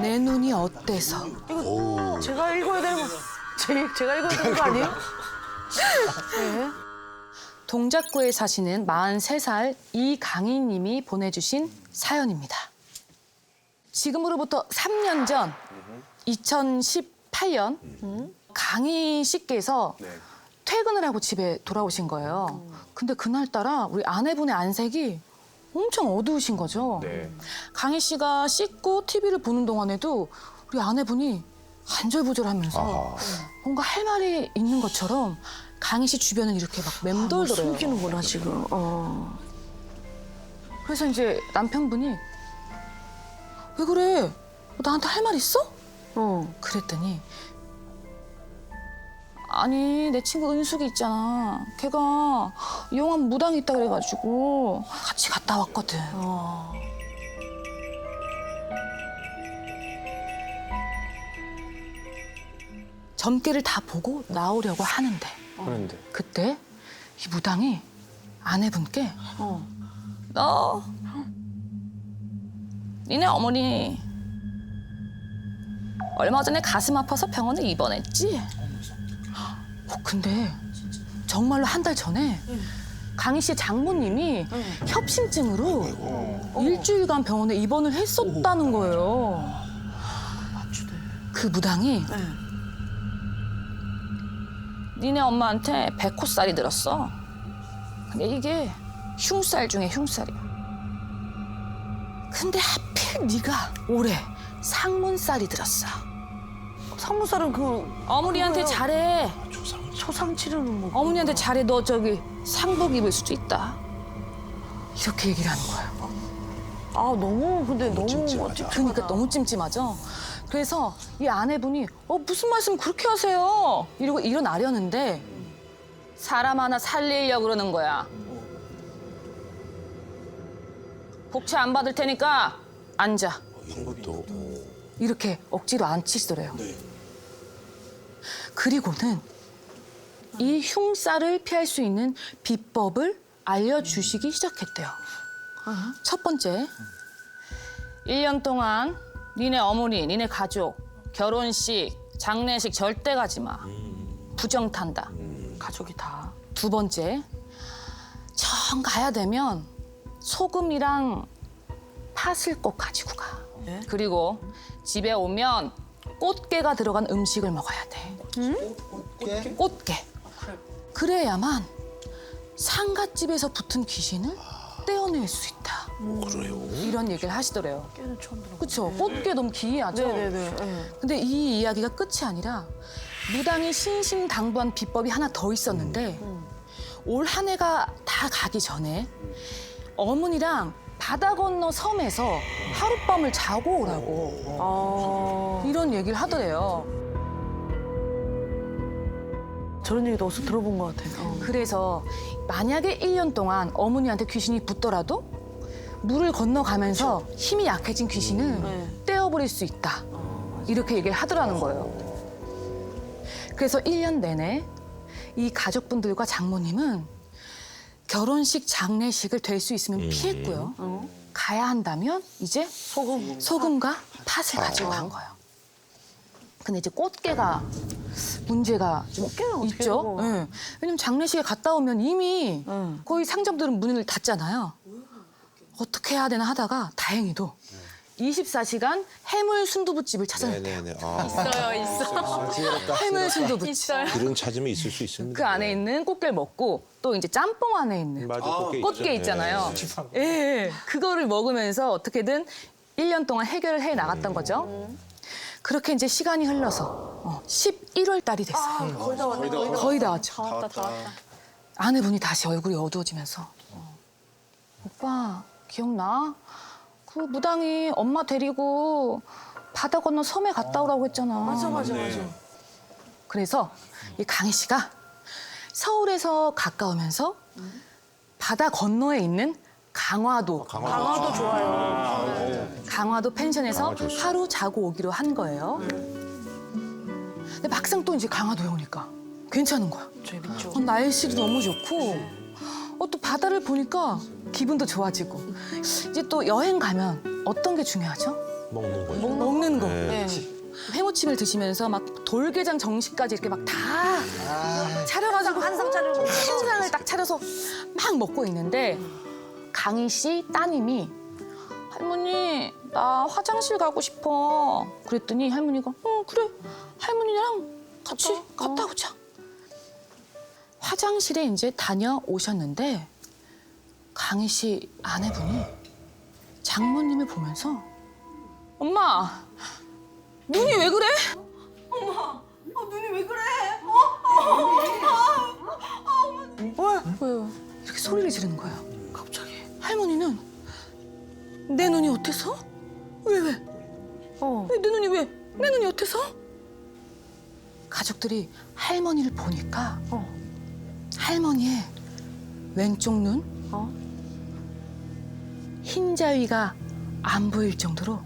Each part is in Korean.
내 눈이 어때서? 제가 읽어야 되는 거. 제, 제가 읽어야 되는 거 아니에요? 네. 동작구에 사시는 43살 이강희님이 보내주신 사연입니다. 지금으로부터 3년 전 2018년 강희 씨께서 퇴근을 하고 집에 돌아오신 거예요. 근데 그날따라 우리 아내분의 안색이 엄청 어두우신 거죠. 네. 강희 씨가 씻고 TV를 보는 동안에도 우리 아내분이 안절부절하면서 아하. 뭔가 할 말이 있는 것처럼 강희 씨 주변을 이렇게 막 맴돌더래요. 숨기는구나 지금. 어. 그래서 이제 남편분이 왜 그래? 나한테 할 말 있어? 어. 그랬더니 아니 내 친구 은숙이 있잖아. 걔가 이용한 무당이 있다 그래가지고 같이 갔다 왔거든. 어. 점괘를 다 보고 나오려고 하는데 그런데 그때 이 무당이 아내분께 어. 너 니네 어머니 얼마 전에 가슴 아파서 병원에 입원했지? 어, 근데 정말로 한 달 전에 강희 씨의 장모님이 협심증으로 일주일간 병원에 입원을 했었다는 거예요. 그 무당이 네. 니네 엄마한테 백호살이 들었어. 근데 이게 흉살 중에 흉살이야. 근데 하필 네가 올해 상문살이 들었어. 상무살은 그 어머니한테. 잘해. 초상 치르는 거. 어머니한테 잘해. 너 저기 상복 입을 수도 있다. 이렇게 얘기를 하는 거예요. 아 너무 근데 너무 찜찜하다. 그러니까 너무 찜찜하죠. 그래서 이 아내분이 어 무슨 말씀 그렇게 하세요? 이러고 일어나려는데 사람 하나 살리려고 그러는 거야. 복채 안 받을 테니까 앉아. 이것도 이렇게 억지로 앉히시더래요. 그리고는 이 흉살을 피할 수 있는 비법을 알려주시기 시작했대요. 첫 번째, 1년 동안 니네 어머니, 니네 가족, 결혼식, 장례식 절대 가지 마. 부정 탄다. 가족이 다. 두 번째, 정 가야 되면 소금이랑 팥을 꼭 가지고 가. 네? 그리고 집에 오면 꽃게가 들어간 음식을 먹어야 돼. 꽃게? 꽃게. 그래야만 상갓집에서 붙은 귀신을 떼어낼 수 있다. 그래요. 이런 얘기를 하시더래요. 깨는 처음 들어. 그렇죠. 꽃게 너무 기이하죠. 네네네. 네. 근데 이 이야기가 끝이 아니라 무당이 신심당부한 비법이 하나 더 있었는데 올 한 해가 다 가기 전에 어머니랑 바다 건너 섬에서 하룻밤을 자고 오라고 아 이런 얘기를 하더래요. 저런 얘기도 어디서 들어본 것 같아요. 어. 그래서 만약에 1년 동안 어머니한테 귀신이 붙더라도 물을 건너가면서 힘이 약해진 귀신을 네. 떼어버릴 수 있다. 이렇게 얘기를 하더라는 거예요. 그래서 1년 내내 이 가족분들과 장모님은 결혼식, 장례식을 될 수 있으면 피했고요. 어? 가야 한다면 이제 소금. 소금과 팥을 가지고 간 거예요. 근데 이제 꽃게가 문제가 좀 있죠. 예. 왜냐면 장례식에 갔다 오면 이미 응. 거의 상점들은 문을 닫잖아요. 어떻게 해야 되나 하다가 다행히도 24시간 해물 순두부집을 찾아냈대요. 네네네. 아, 있어요, 있어. 해물 순두부집. 그런 찾으면 있을 수 있습니다. 그 안에 있는 꽃게를 먹고 또 이제 짬뽕 안에 있는 맞아, 꽃게, 꽃게 있죠. 있잖아요. 네. 예, 예. 그거를 먹으면서 어떻게든 1년 동안 해결을 해 나갔던 거죠. 그렇게 이제 시간이 흘러서 어, 11월 달이 됐어요. 거의 다 왔네. 거의 다 거의 다 왔죠. 왔다. 다 왔다. 아내분이 다시 얼굴이 어두워지면서 어, 오빠 기억나? 그 무당이 엄마 데리고 바다 건너 섬에 갔다 오라고 했잖아. 맞아 맞아 맞아. 그래서 이 강희 씨가 서울에서 가까우면서 바다 건너에 있는 강화도 강화도 좋아요. 강화도 펜션에서 강화 좋죠. 하루 자고 오기로 한 거예요. 근데 막상 또 이제 강화도에 오니까 괜찮은 거야. 재밌죠. 어, 날씨도 너무 좋고 어, 또 바다를 보니까 기분도 좋아지고. 이제 또 여행 가면 어떤 게 중요하죠? 먹는 거죠. 먹는 거. 네. 회무침을 드시면서 막 돌게장 정식까지 이렇게 막 다 차려가지고 한상 차리고 한 상을 딱 차려서 막 먹고 있는데 강희 씨 따님이 할머니 나 화장실 가고 싶어 그랬더니 할머니가 응 그래 할머니랑 같이 갔다 오자 화장실에 이제 다녀오셨는데 강희 씨 아내분이 장모님을 보면서 엄마 눈이 왜 그래? 왜요? 이렇게 소리를 지르는 거예요. 어때서? 왜 왜? 어. 왜 내 눈이 왜? 내 눈이 어때서? 가족들이 할머니를 보니까 어. 할머니의 왼쪽 눈 어? 흰자위가 안 보일 정도로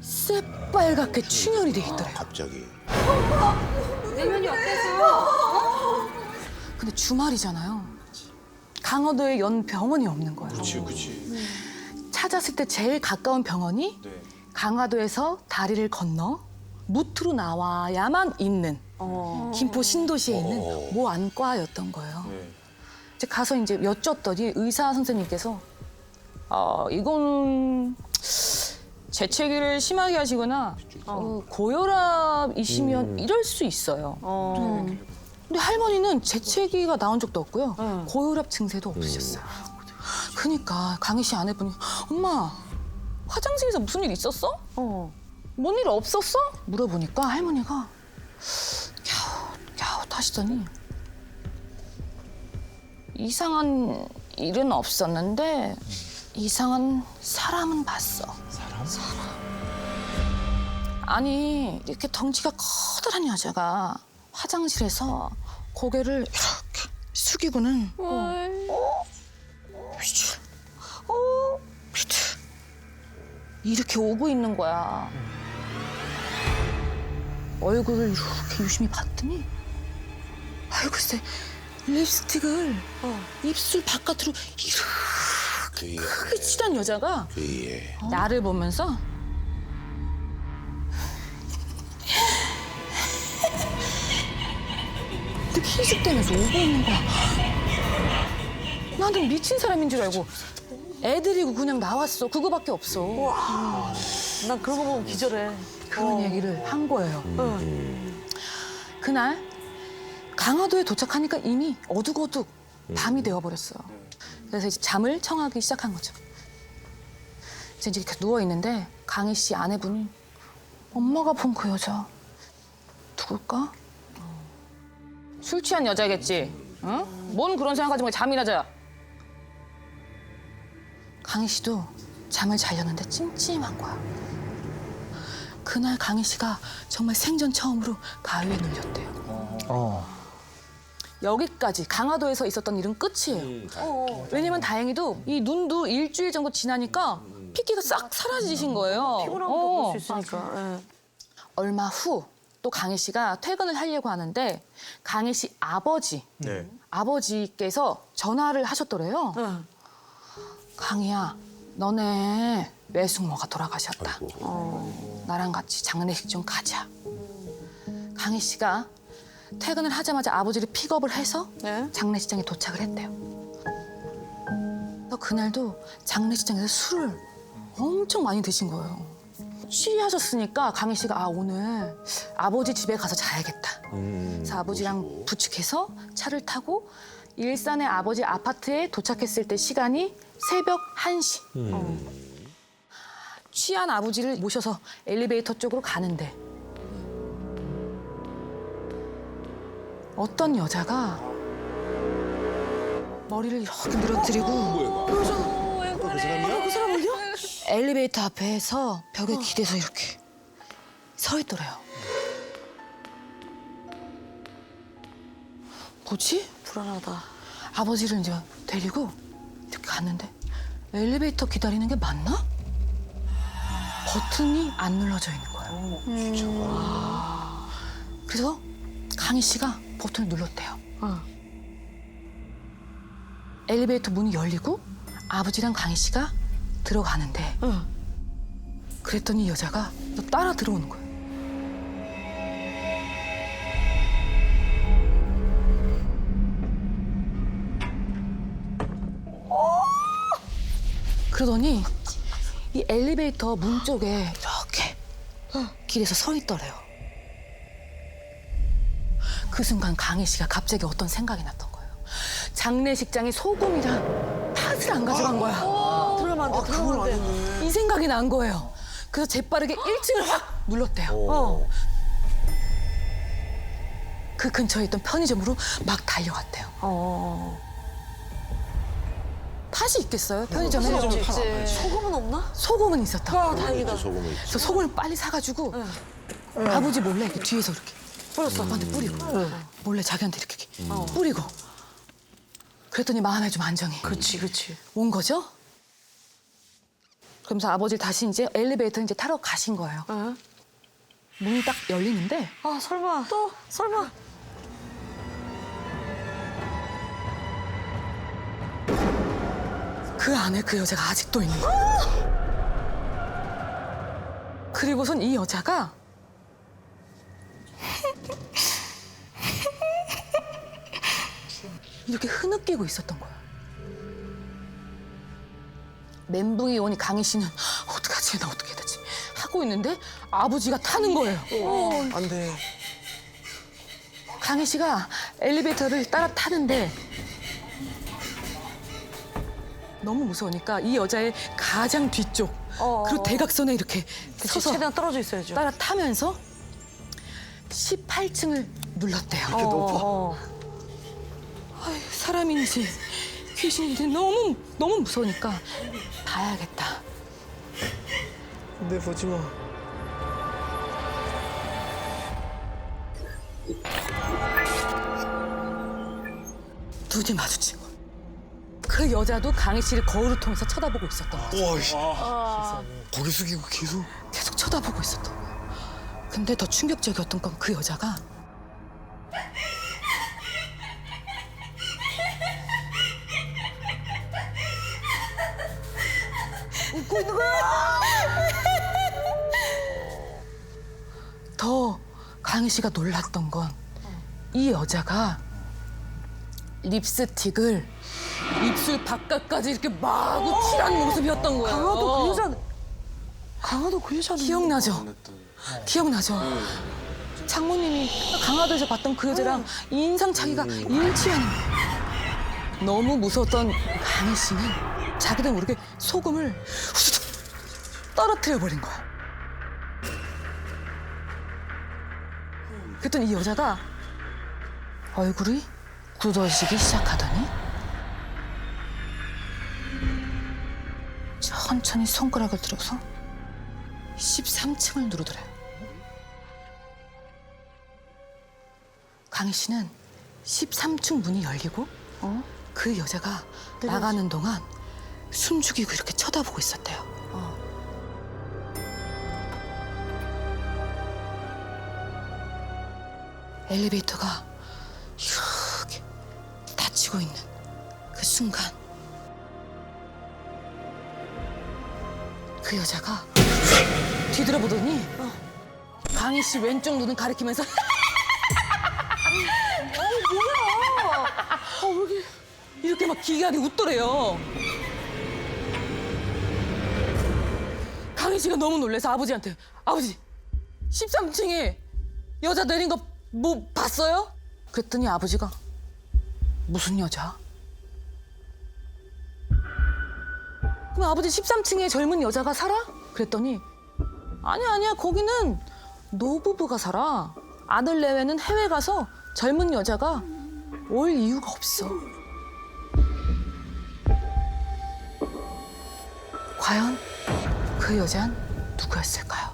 새빨갛게 충혈이 돼 있더래요. 갑자기. 근데 주말이잖아요. 강원도에 연 병원이 없는 거예요. 그렇지, 그렇지. 찾았을 때 제일 가까운 병원이 강화도에서 다리를 건너 무트로 나와야만 있는 어. 김포 신도시에 있는 어. 모 안과였던 거예요. 이제 가서 이제 여쭸더니 의사 선생님께서 아 이거는 재채기를 심하게 하시거나 어, 고혈압이시면 이럴 수 있어요. 어. 근데 할머니는 재채기가 나온 적도 없고요. 응. 고혈압 증세도 없으셨어요. 그러니까 강희 씨 아내분이 엄마 화장실에서 무슨 일 있었어? 어. 뭔 일 없었어? 물어보니까 할머니가 갸웃 갸웃 하시더니 이상한 일은 없었는데 이상한 사람은 봤어. 사람? 아니 이렇게 덩치가 커다란 여자가 화장실에서 고개를 이렇게 숙이고는 어, 이렇게 오고 있는 거야. 얼굴을 이렇게 유심히 봤더니 아유 글쎄 립스틱을 입술 바깥으로 이렇게 크게 칠한 여자가 그의. 나를 보면서 이렇게 희죽대면서 오고 있는 거야. 나는 미친 사람인 줄 알고 애들이고 그냥 나왔어. 그거밖에 없어. 난 그런 거 보면 기절해. 그런 어. 얘기를 한 거예요. 응. 그날 강화도에 도착하니까 이미 어둑어둑 밤이 되어버렸어요. 그래서 이제 잠을 청하기 시작한 거죠. 이제 이렇게 누워 있는데 강희 씨 아내분이 엄마가 본 그 여자 누굴까? 술 취한 여자겠지. 응? 뭔 그런 생각하지 말고 잠이나 자. 강희 씨도 잠을 자려는데 찜찜한 거야. 그날 강희 씨가 정말 생전 처음으로 가위에 눌렸대요. 여기까지 강화도에서 있었던 일은 끝이에요. 음, 다- 왜냐면 다행히도 이 눈도 일주일 정도 지나니까 핏기가 싹 사라지신 거예요. 피곤한 어. 것도 볼수 있으니까. 예. 얼마 후 또 강희 씨가 퇴근을 하려고 하는데 강희 씨 아버지 네. 아버지께서 전화를 하셨더래요. 응. 강희야, 너네 외숙모가 돌아가셨다. 아이고. 어. 나랑 같이 장례식 좀 가자. 강희 씨가 퇴근을 하자마자 아버지를 픽업을 해서 네. 장례식장에 도착을 했대요. 또 그날도 장례식장에서 술을 엄청 많이 드신 거예요. 취하셨으니까 강희 씨가 아 오늘 아버지 집에 가서 자야겠다. 음, 그래서 아버지랑. 부축해서 차를 타고 일산의 아버지 아파트에 도착했을 때 시간이 새벽 1시. 음. 취한 아버지를 모셔서 엘리베이터 쪽으로 가는데 어떤 여자가 머리를 이렇게 늘어뜨리고 그 사람이야? 엘리베이터 앞에서 벽에 기대서 이렇게 서 있더래요. 뭐지? 불안하다. 아버지를 이제 데리고 이렇게 갔는데 엘리베이터 기다리는 게 맞나? 버튼이 안 눌러져 있는 거예요. 와. 그래서 강희 씨가 버튼을 눌렀대요. 어. 엘리베이터 문이 열리고 아버지랑 강희 씨가 들어가는데 응. 그랬더니 이 여자가 또 따라 들어오는 거예요. 그러더니 이 엘리베이터 문 쪽에 이렇게 길에서 서 있더래요. 그 순간 강희 씨가 갑자기 어떤 생각이 났던 거예요. 장례식장에 소금이랑 팥을 안 가져간 거야. 들어가면 안 돼. 들어가면 안 돼. 이 생각이 난 거예요. 그래서 재빠르게 1층을 확 눌렀대요. 어. 그 근처에 있던 편의점으로 막 달려갔대요. 어. 팥이 있겠어요? 편의점에? 소금은 없나? 소금은 있었다. 아, 다행이다. 소금을. 그래서 소금을 빨리 사가지고 아버지 몰래 이렇게 뒤에서 이렇게 뿌렸어. 아빠한테 뿌리고 몰래 자기한테 이렇게, 이렇게 뿌리고 그랬더니 마음에 좀 안정이 그치, 그치. 온 거죠? 그러면서 아버지 다시 이제 엘리베이터 이제 타러 가신 거예요. 응? 문이 딱 열리는데 아, 설마. 또? 설마. 그 안에 그 여자가 아직도 있는 거야. 그리고선 이 여자가 이렇게 흐느끼고 있었던 거야. 멘붕이 오니 강희 씨는 어떡하지 나 어떻게 해야 되지 하고 있는데 아버지가 타는 거예요. 안 돼. 강희 씨가 엘리베이터를 따라 타는데 너무 무서우니까 이 여자의 가장 뒤쪽 어. 그리고 대각선에 이렇게 그치, 서서 최대한 떨어져 있어야죠. 따라 타면서 18층을 눌렀대요. 어, 어. 아유, 사람인지 귀신인지 너무 너무 무서우니까 봐야겠다. 근데 보지 마. 눈이 거야. 그 여자도 강희 씨를 거울을 통해서 쳐다보고 있었던 거야. 와, 씨. 고개 숙이고 계속. 계속 쳐다보고 있었던 거야. 근데 더 충격적이었던 건 그 여자가 웃고 있는 거야. 더 강희 씨가 놀랐던 건 이 여자가 립스틱을 입술 바깥까지 이렇게 마구 칠한 모습이었던 거예요. 강화도 그 여자. 강화도 그 여자는. 기억나죠? 기억나죠? 장모님이 강화도에서 봤던 그 여자랑 인상 차이가 일치하는 거예요. 너무 무서웠던 강희 씨는 자기도 모르게 소금을 후두둑 떨어뜨려 버린 거야. 그랬더니 이 여자가 얼굴이 굳어지기 시작하더니 천천히 손가락을 들어서 13층을 누르더래요. 강희 씨는 13층 문이 열리고 어? 그 여자가 나가는 동안 숨 죽이고 이렇게 쳐다보고 있었대요. 엘리베이터가 이렇게 닫히고 있는 그 순간 그 여자가 뒤돌아보더니 강희 씨 왼쪽 눈을 가리키면서 어, 왜 이렇게, 이렇게 막 기괴하게 웃더래요. 강희 씨가 너무 놀래서 아버지한테 아버지 13층에 여자 내린 거 뭐 봤어요? 그랬더니 아버지가 무슨 여자? 그럼 아버지 13층에 젊은 여자가 살아? 그랬더니 아니야 아니야 거기는 노부부가 살아 아들 내외는 해외 가서 젊은 여자가 올 이유가 없어 과연 그 여잔 누구였을까요?